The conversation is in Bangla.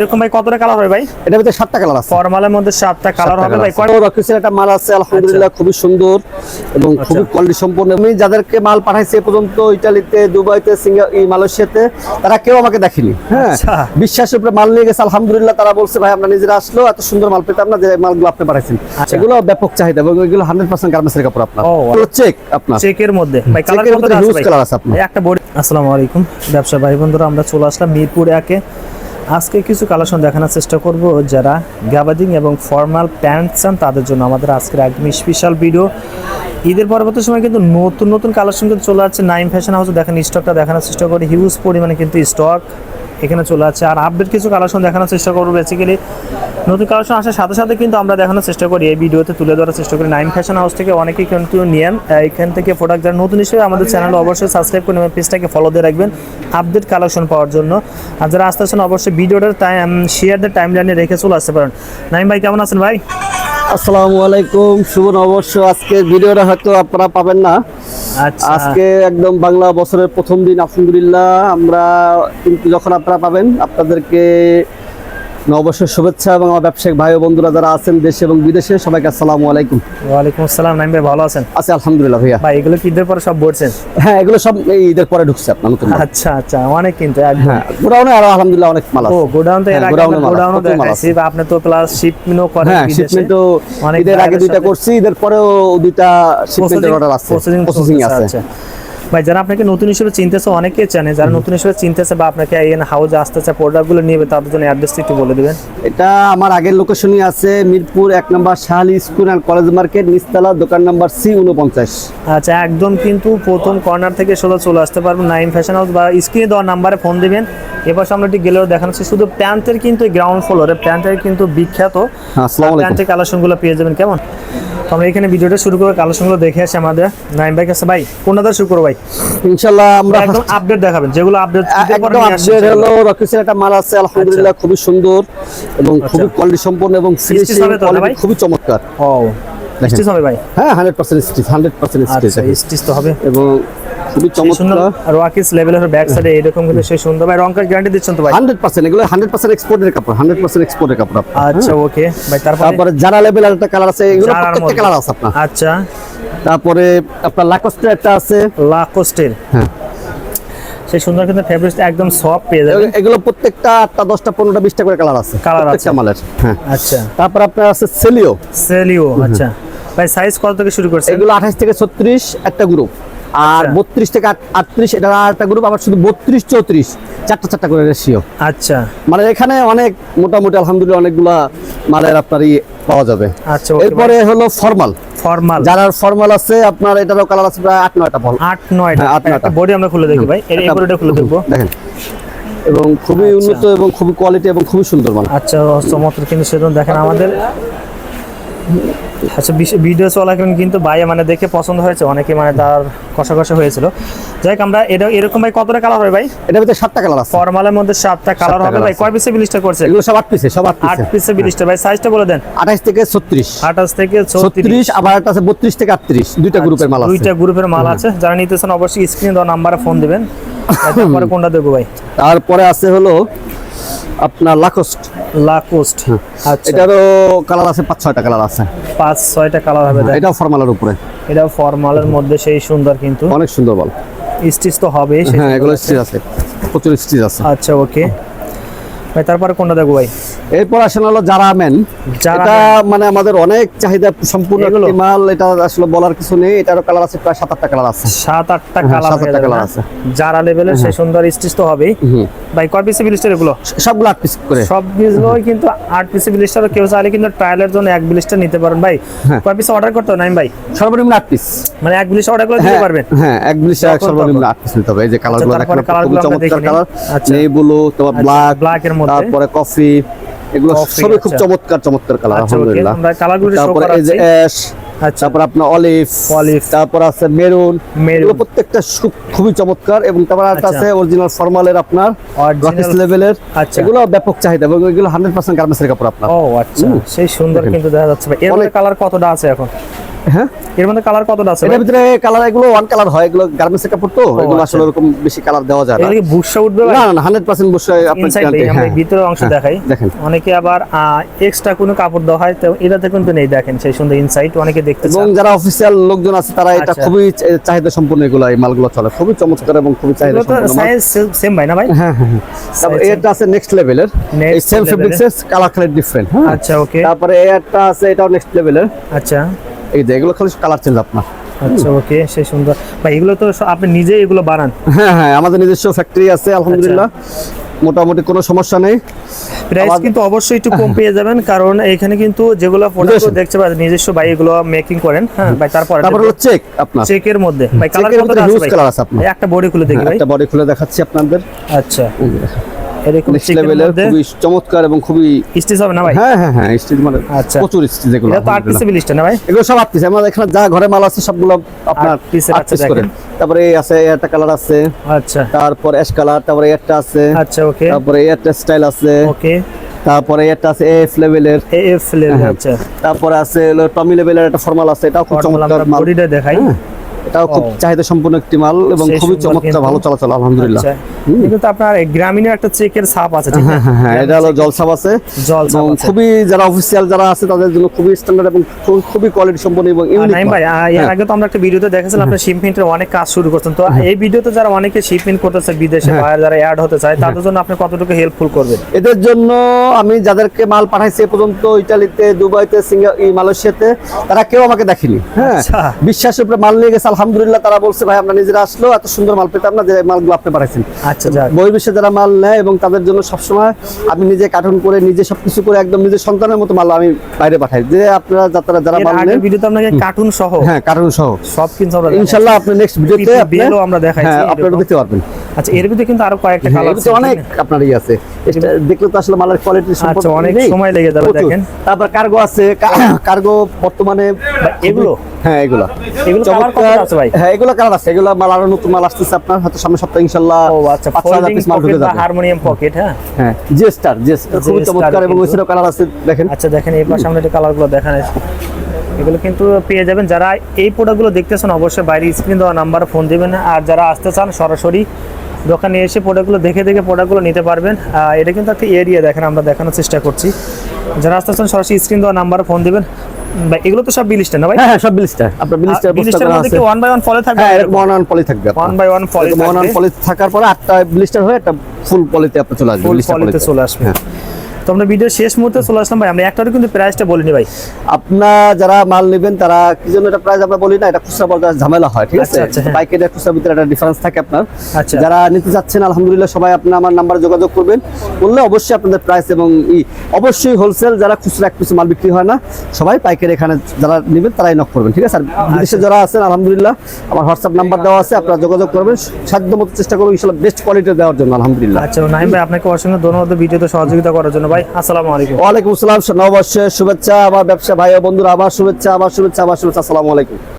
এরকম ভাই কতটা কালার হবে ভাই? এটার ভিতরে সাতটা কালার আছে। ফরমালের মধ্যে সাতটা কালার হবে ভাই কয়- রকিসের একটা মাল আছে আলহামদুলিল্লাহ খুবই সুন্দর এবং খুবই কোয়ালিটি সম্পন্ন। আমি যাদেরকে মাল পাঠাইছি এ পর্যন্ত ইটালিতে দুবাইতে সিঙ্গা মালয়েশিয়াতে তারা কেউ আমাকে দেখেনি। হ্যাঁ আচ্ছা। বিশ্বাসের উপরে মাল নিয়ে গেছে আলহামদুলিল্লাহ তারা বলছে ভাই আমরা নিজেরা আসলো এত সুন্দর মাল পেতাম না যে মালগুলো আপনি পাঠাইছেন। আচ্ছা। এগুলো ব্যাপক চাহিদা এবং এগুলো হান্ড্রেড পার্সেন্ট গার্মেন্টসের কাপড় আপনার। চেক আপনার। চেকের মধ্যে। ভাই কালার আছে একটা বডি আসসালামু আলাইকুম ব্যবসা ভাই বন্ধুরা আমরা চলে আসলাম মিরপুর একে। আজকে কিছু কালেকশন দেখানোর চেষ্টা করব যারা গ্যাবাদিং এবং ফর্মাল প্যান্ট চান, তাদের জন্য আমাদের আজকের একদম স্পেশাল ভিডিও ঈদের পরবর্তী সময় কিন্তু নতুন নতুন কালেকশন কিন্তু চলে আসছে। নাইম ফ্যাশন হাউসে দেখেন স্টকটা দেখানোর চেষ্টা করি। হিউজ পরিমাণে কিন্তু স্টক এখানে চলে আছে আর আপডেট কিছু কালেকশন দেখানোর চেষ্টা করব বেসিক্যালি নতুন কালেকশন আসার সাথে সাথে কিন্তু আমরা দেখানোর চেষ্টা করি। এই ভিডিওতে তুলে ধরার চেষ্টা করি। নাইম ফ্যাশন হাউস থেকে অনেকেই কিন্তু নিয়েন। এখান থেকে প্রোডাক্ট যারা নতুন হিসেবে আমাদের চ্যানেল অবশ্যই সাবস্ক্রাইব করে নেবেন পেজটাকে ফলো দিয়ে রাখবেন আপডেট কালেকশন পাওয়ার জন্য। আর যারা আসতে আসেন, অবশ্যই ভিডিওটার টাইম শেয়ারদের টাইম লাইনে রেখে চলে আসতে পারেন। নাইম ভাই, কেমন আছেন ভাই? আসসালামু আলাইকুম। শুভ নববর্ষ। আজকের ভিডিওটা হয়তো আপনারা পাবেন না। আজকে একদম বাংলা বছরের প্রথম দিন আলহামদুলিল্লাহ। আমরা কিন্তু যখন আপনারা পাবেন আপনাদেরকে নববর্ষের শুভেচ্ছা এবং আমার ব্যবসায়িক ভাই বন্ধুরা যারা আছেন দেশে এবং বিদেশে সবাইকে আসসালামু আলাইকুম। ওয়ালাইকুম আসসালাম নাইম ভাই ভালো আছেন? আছি আলহামদুলিল্লাহ ভাইয়া। ভাই এগুলো কি ঈদের পরে সব বলছেন হ্যাঁ এগুলো সব এই ঈদের পরে ঢুকছে আপনার নতুন আচ্ছা আচ্ছা অনেক কিন্তু হ্যাঁ গোডাউনে আরও আলহামদুলিল্লাহ অনেক মাল আছে। ও গোডাউন তো এর হ্যাঁ, আগে গোডাউনে দেখাইছি আপনি তো প্লাস শিপমেন্টও করেন হ্যাঁ। শিপমেন্টও অনেক ঈদের আগে দুইটা করছি ঈদের পরেও দুইটা শিপমেন্টের অর্ডার আছে। প্রসেসিং প্রসেসিং আছে। আচ্ছা। ভাই যারা আপনাকে নতুন হিসেবে চিনতেছে অনেকে জানে। যারা নতুন হিসেবে চিনতেছে বা আপনাকে এন হাউজে আসতেছে প্রোডাক্টগুলো নিবে তাদের জন্য অ্যাড্রেসটা একটু বলে দেবেন। এটা আমার আগের লোকেশনই আছে মিরপুর এক number Shahali school and college market নিস্তালা দোকান নাম্বার সি উনপঞ্চাশ আচ্ছা একদম কিন্তু প্রথম কর্নার থেকে সোজা চলে আসতে পারবেন নাইম ফ্যাশন হাউস বা স্ক্রিনে দেওয়ার নাম্বারে ফোন দিবেন। এবার সামনে একটু গেলেও দেখাচ্ছি শুধু প্যান্টের কিন্তু গ্রাউন্ড ফ্লোরে প্যান্টের কিন্তু বিখ্যাত। প্যান্টের কালেকশনগুলো পেয়ে যাবেন কেমন? তো আমরা এখানে ভিডিওটা শুরু করে কালেকশনগুলো দেখে আসি আমাদের নাইম ভাই কাছে। ভাই কোনটা শুরু করো ভাই? ইনশাল্লাহ আমরা একদম আপডেট দেখাবেন। যেগুলো আপডেট একদম আপডেট হলো রকিসের একটা মাল আছে আলহামদুলিল্লাহ খুবই সুন্দর এবং খুবই কোয়ালিটি সম্পন্ন এবং ফিনিশিং? কোয়ালিটি খুবই চমৎকার। ও স্টিচ হবে ভাই? হ্যাঁ hundred percent stitch hundred percent stitch আচ্ছা স্টিচ তো হবে। এবং খুবই চমৎকার। রকিস লেভেলের ব্যাক সাইডে এরকম কিন্তু সেই সুন্দর। ভাই রংকার গ্যারান্টি দিচ্ছেন তো ভাই? হান্ড্রেড পার্সেন্ট এগুলো হান্ড্রেড পার্সেন্ট এক্সপোর্টের কাপড় হান্ড্রেড পার্সেন্ট এক্সপোর্টের কাপড় আচ্ছা ওকে ভাই তারপরে? তারপরে যারা লেভেল একটা কালার আছে এগুলো প্রত্যেকটা কালার আছে আপনার। আচ্ছা। তারপরে আপনার লাকস্টের একটা আছে। লাকোস্টের হ্যাঁ। সেই সুন্দর কিন্তু একদম সফট পেয়ে যাবে এগুলো- প্রত্যেকটা আটটা দশটা পনেরোটা বিশটা করে কালার আছে। Colour আছে। মালের হ্যাঁ। আচ্ছা। তারপর আপনার আছে সেলিও সেলিও আচ্ছা। ভাই সাইজ কত থেকে শুরু করছেন? এগুলো আঠাশ থেকে ছত্রিশ একটা গ্রুপ আর আচ্ছা। বত্রিশ থেকে আটত্রিশ এটা একটা গ্রুপ আবার শুধু বত্রিশ চৌত্রিশ চারটা চারটা করে রেশিও আচ্ছা। মানে এখানে অনেক মোটামুটি আলহামদুলিল্লাহ অনেকগুলা মালের আপনার পাওয়া যাবে। আচ্ছা এরপরে হলো ফর্মাল ফর্মাল যারা ফর্মাল আছে আপনার এটারও কালার আছে প্রায় আট নয়টা ফল আট নয়টা। হ্যাঁ, আট নয়টা। একটা বডি আমরা খুলে দেখি ভাই। এর এই খুলে দেখব। দেখেন। এবং খুবই আচ্ছা। উন্নত এবং খুবই কোয়ালিটি এবং খুবই সুন্দর মানে আচ্ছা চমৎকার কিন্তু সেজন্য দেখেন আমাদের। আচ্ছা ভিডিও চলাকালীন কিন্তু ভাই মানে দেখে পছন্দ হয়েছে অনেকে মানে তার কষা কষা হয়েছিল। যাই হোক আমরা এটা এরকম ভাই কতটা কালার হবে ভাই? এটার ভিতরে সাতটা কালার আছে। ফর্মালের মধ্যে সাতটা কালার হবে ভাই। কয় পিসে বিলিশটা করছে? এগুলো সব আট পিসে সব আট পিসে আট পিসে বিলিশটা ভাই সাইজটা বলে দেন। আঠাশ থেকে ছত্রিশ। আঠাশ থেকে চৌত্রিশ ছত্রিশ। আবার একটা আছে বত্রিশ থেকে আটত্রিশ। দুইটা গ্রুপের মাল আছে। দুইটা গ্রুপের মাল আছে। যারা নিতেছেন অবশ্যই স্ক্রিনে দেওয়া নাম্বারে ফোন দিবেন। তারপরে কোনটা দেবো ভাই? তারপরে আছে হলো আপনার লাকোস্ট লাকোস্ট আচ্ছা। এটারও কালার আছে পাঁচ ছয়টা কালার আছে। পাঁচ ছয়টা কালার হবে দেখ এটাও ফর্মালের উপরে। এটাও ফর্মালের মধ্যে সেই সুন্দর কিন্তু। অনেক সুন্দর বল। স্টিচ তো হবে হ্যাঁ এগুলো স্টিচ আছে। প্রচুর স্টিচ আছে। আচ্ছা ওকে ভাই তারপরে কোনটা দেখব ভাই? এরপর আসেন হলো যারা মেন এটা মানে আমাদের অনেক চাহিদা সম্পূর্ণ মাল এটা আসলে বলার কিছু নেই এটারও কালার আছে প্রায় সাত আটটা কালার আছে। সাত আটটা হ্যাঁ, কালার সাত আটটা না? আছে। যারা লেভেলের সেই সুন্দর স্টিচ তো হবেই। ভাই কয় পিসে বিলিস্টার এগুলো? সবগুলো আট পিস করে। সব বিজগুলোই কিন্তু আট পিসে বিলিস্টার কেউ চাইলে কিন্তু ট্রায়ালের জন্য এক বিলিস্টার নিতে পারেন। ভাই হ্যাঁ। কয় পিস অর্ডার করতে হবে ভাই? সর্বনিম্ন আট পিস মানে এক বিলিস্টার অর্ডার করে দিতে হ্যাঁ পারবেন? হ্যাঁ এক তখন। সর্বনিম্ন আট পিস নিতে হবে। এই যে কালারগুলো তারপরে দেখেন চমৎকার কালার আচ্ছা। নেই ব্লু তোমার আচ্ছা, ব্ল্যাক এর মধ্যে। তারপরে কফি এগুলো সবই খুব। চমৎকার চমৎকার কালার আচ্ছা, আলহামদুলিল্লাহ। colourগুলো show তারপরে এই যে অ্যাশ আচ্ছা। তারপর আপনার অলিভ অলিভ তারপর আছে মেরুন মেরুন প্রত্যেকটা খুবই চমৎকার এবং তারপর একটা আচ্ছা। আছে অরিজিনাল ফর্মালের আপনার গ্রাফিক্স লেভেলের। এগুলো ব্যাপক চাহিদা এবং এগুলো হান্ড্রেড পার্সেন্ট গার্মেন্টসের কাপড় আপনার। ও আচ্ছা। সেই সুন্দর কিন্তু দেখা যাচ্ছে। এর কালার কতটা আছে এখন? হ্যাঁ? এর মধ্যে কালার কতটা আছে এটার ভিতরে কালার এগুলো ওয়ান কালার হয় এগুলো গার্মেন্টসের কাপড় তো এগুলো আচ্ছা। আসলে ওরকম বেশি কালার দেওয়া যায় না। এগুলো কি উঠবে না না হান্ড্রেড পার্সেন্ট বসে আপনি জানতে হ্যাঁ ভিতরের অংশ হ্যাঁ, দেখাই। দেখেন। অনেকে আবার এক্সট্রা কোনো কাপড় দেওয়া হয় তো এটাতে কিন্তু নেই দেখেন সেই সুন্দর ইনসাইট অনেকে দেখতে এবং যারা অফিসিয়াল লোকজন আছে তারা এটা আচ্ছা। খুবই চাহিদা সম্পন্ন এগুলো এই মালগুলো চলে। খুবই চমৎকার এবং খুবই চাহিদা সম্পন্ন মাল। সেম ভাই না ভাই? হ্যাঁ হ্যাঁ হ্যাঁ। তারপর এটা আছে নেক্সট লেভেলের এই সেম ফেব্রিক্স এর কালার ডিফারেন্ট হ্যাঁ। আচ্ছা ওকে তারপরে এটা আছে এটাও নেক্সট লেভেলের আচ্ছা। এই যে এগুলো খালি কালার চেঞ্জ আপনার। আচ্ছা ওকে সেই সুন্দর। ভাই এগুলো তো আপনি নিজে এগুলো বানান? হ্যাঁ হ্যাঁ আমাদের নিজস্ব ফ্যাক্টরি আছে আলহামদুলিল্লাহ। মোটামুটি কোনো সমস্যা নেই। প্রাইস কিন্তু অবশ্যই একটু কম পেয়ে যাবেন কারণ এখানে কিন্তু যেগুলো প্রোডাক্ট দেখতে পাচ্ছেন নিজস্ব ভাই এগুলো মেকিং করেন হ্যাঁ ভাই তারপরে তারপর হলো চেক আপনার। চেকের মধ্যে। ভাই কালার কত আছে ভাই? আপনার। এই একটা বডি খুলে দেখি ভাই। একটা বডি খুলে দেখাচ্ছি আপনাদের। আচ্ছা। এরকম নেক্সট লেভেলের খুবই চমৎকার এবং খুবই স্টিচ হবে না ভাই? হ্যাঁ হ্যাঁ হ্যাঁ স্টিচ মানে আচ্ছা। প্রচুর স্টিচ এগুলো এটা তো আট না ভাই? এগুলো সব আট পিস আমাদের এখানে যা ঘরে মাল আছে সবগুলো আপনার আট piece এর আট আছে পিস করে। দেখেন। তারপরে এই আছে একটা কালার আছে। আচ্ছা। তারপর অ্যাশ কালার তারপরে একটা আছে। আচ্ছা ওকে। তারপরে একটা স্টাইল আছে। ওকে। তারপরে একটা আছে এফ লেভেলের এফ লেভেল। আচ্ছা। তারপরে আছে টমি লেভেলের একটা ফর্মাল আছে এটাও খুব চমৎকার মাল। দেখাই। হ্যাঁ, এটাও খুব চাহিদা সম্পন্ন একটি মাল এবং খুবই চমৎকার ভালো চলাচল আলহামদুলিল্লাহ। আচ্ছা। কিন্তু আপনার গ্রামীণের একটা চেকের ছাপ আছে হ্যাঁ হ্যাঁ হ্যাঁ এটা হলো জল ছাপ এবং খুবই যারা অফিসিয়াল যারা আছে তাদের জন্য খুবই স্ট্যান্ডার্ড এবং খুবই কোয়ালিটি সম্পন্ন এবং ইউনিক নাইম ভাই এর হ্যাঁ। আগে তো আমরা একটা ভিডিওতে দেখেছিলাম আপনার শিপমেন্টের অনেক কাজ শুরু করছেন। তো এই ভিডিওতে যারা অনেকে শিপমেন্ট করতেছে বিদেশে হ্যাঁ। বাইরে যারা অ্যাড হতে চায় তাদের জন্য আপনি কতটুকু হেল্পফুল করবেন? এদের জন্য আমি যাদেরকে মাল পাঠাইছি পর্যন্ত ইটালিতে দুবাইতে সিঙ্গা মালয়েশিয়াতে তারা কেউ আমাকে দেখেনি। হ্যাঁ। আচ্ছা। বিশ্বাসের উপরে মাল নিয়ে গেছে আলহামদুলিল্লাহ তারা বলছে ভাই আমরা নিজেরা আসলো এত সুন্দর মাল পেতাম না যে মালগুলো আপনি পাঠাইছেন। আচ্ছা বহির্বিশ্বে যারা মাল নেয় এবং তাদের জন্য সবসময় আমি নিজে কার্টুন করে নিজে সবকিছু করে একদম নিজের সন্তানের মতো মাল আমি বাইরে পাঠাই। যে আপনারা যারা যারা মাল নেন ভিডিওতে আপনাকে কার্টুন সহ হ্যাঁ কার্টুন সহ। সব কিছু আমরা ইনশাল্লাহ আপনি নেক্সট ভিডিওতে আপনি আমরা দেখাইছি হ্যাঁ আপনারা দেখতে পারবেন। আচ্ছা এর ভিতরে কিন্তু আরও কয়েকটা হ্যাঁ, কালার এগুলোতে অনেক আপনার ইয়ে আছে। এটা দেখলে তো আসলে মালের কোয়ালিটি আচ্ছা, অনেক সময় লেগে যাবে, দেখেন। তারপর কার্গো আছে কার্গো বর্তমানে এগুলো? হ্যাঁ এগুলো। এগুলো colour কতটা আছে ভাই? হ্যাঁ এগুলো কালার আছে। এগুলো মাল আরও নতুন মাল আসতেছে আপনার হয়তো সামনের সপ্তাহে ইনশাআল্লাহ ও আচ্ছা পাঁচ ছয় হাজার ফোল্ডিং পিস মাল ঢুকে যাবে। হারমোনিয়াম পকেট হ্যাঁ? হ্যাঁ খুবই চমৎকার এবং কালার আছে দেখেন। আচ্ছা দেখেন এই পাশে আমরা কালারগুলো দেখান। এগুলো কিন্তু পেয়ে যাবেন। যারা এই প্রোডাক্টগুলো দেখতেছেন অবশ্যই বাইরে স্ক্রিন দেওয়া নাম্বারে ফোন দিবেন। আর যারা আসতে চান সরাসরি দোকানে এসে প্রোডাক্টগুলো দেখে দেখে প্রোডাক্টগুলো নিতে পারবেন। এটা কিন্তু একটা এরিয়া দেখেন আমরা দেখানোর চেষ্টা করছি। যারা আসতে চান সরাসরি স্ক্রিন দেওয়া নাম্বার ফোন দেবেন। ভাই এগুলো তো সব বিলিস্টার না ভাই? হ্যাঁ হ্যাঁ সব বিলিস্টার আপনার বিলিস্টার বিলিস্টার মধ্যে কি ওয়ান বাই ওয়ান ফলে থাকবে? হ্যাঁ এরকম ওয়ান ওয়ান পলি থাকবে ওয়ান বাই ওয়ান ফলে ওয়ান ওয়ান ফলে থাকার পরে আটটা বিলিস্টার হয়ে একটা ফুল পলিতে আপনি চলে আসবে ফুল পলিতে। চলে আসবে। হ্যাঁ। তো আমরা ভিডিও শেষ মুহূর্তে চলে আসলাম ভাই। আমরা একটারও কিন্তু প্রাইসটা বলিনি ভাই। আপনার যারা মাল নেবেন তারা কি জন্য এটা প্রাইস আমরা বলি না এটা খুচরা বাজার ঝামেলা হয় ঠিক আছে? আচ্ছা, আচ্ছা, হ্যাঁ। বাইকের আর খুচরা ভিতরে একটা ডিফারেন্স থাকে আপনার। আচ্ছা। যারা নিতে যাচ্ছেন আলহামদুলিল্লাহ সবাই আপনি আমার নাম্বারে যোগাযোগ করবেন। বললে অবশ্যই আপনাদের প্রাইস এবং ই অবশ্যই হোলসেল যারা খুচরা এক পিছু মাল বিক্রি হয় না সবাই পাইকারি এখানে যারা নেবেন তারাই নক করবেন ঠিক আছে? আর বিদেশে। যারা আছেন আলহামদুলিল্লাহ আমার হোয়াটসঅ্যাপ নাম্বার দেওয়া আছে আপনারা যোগাযোগ করবেন। সাধ্য মতো চেষ্টা করব ইনশাল্লাহ বেস্ট কোয়ালিটি দেওয়ার জন্য আলহামদুলিল্লাহ। আচ্ছা নাইম ভাই আপনাকে অসংখ্য ধন্যবাদ ভিডিওতে সহযোগিতা করার জন্য। ভাই, আসসালামু আলাইকুম। ওয়ালাইকুম আসসালাম, নববর্ষের শুভেচ্ছা, আমার ব্যবসা ভাই বন্ধুরা আবার শুভেচ্ছা আবার শুভেচ্ছা আবার শুভেচ্ছা, আসসালামু আলাইকুম।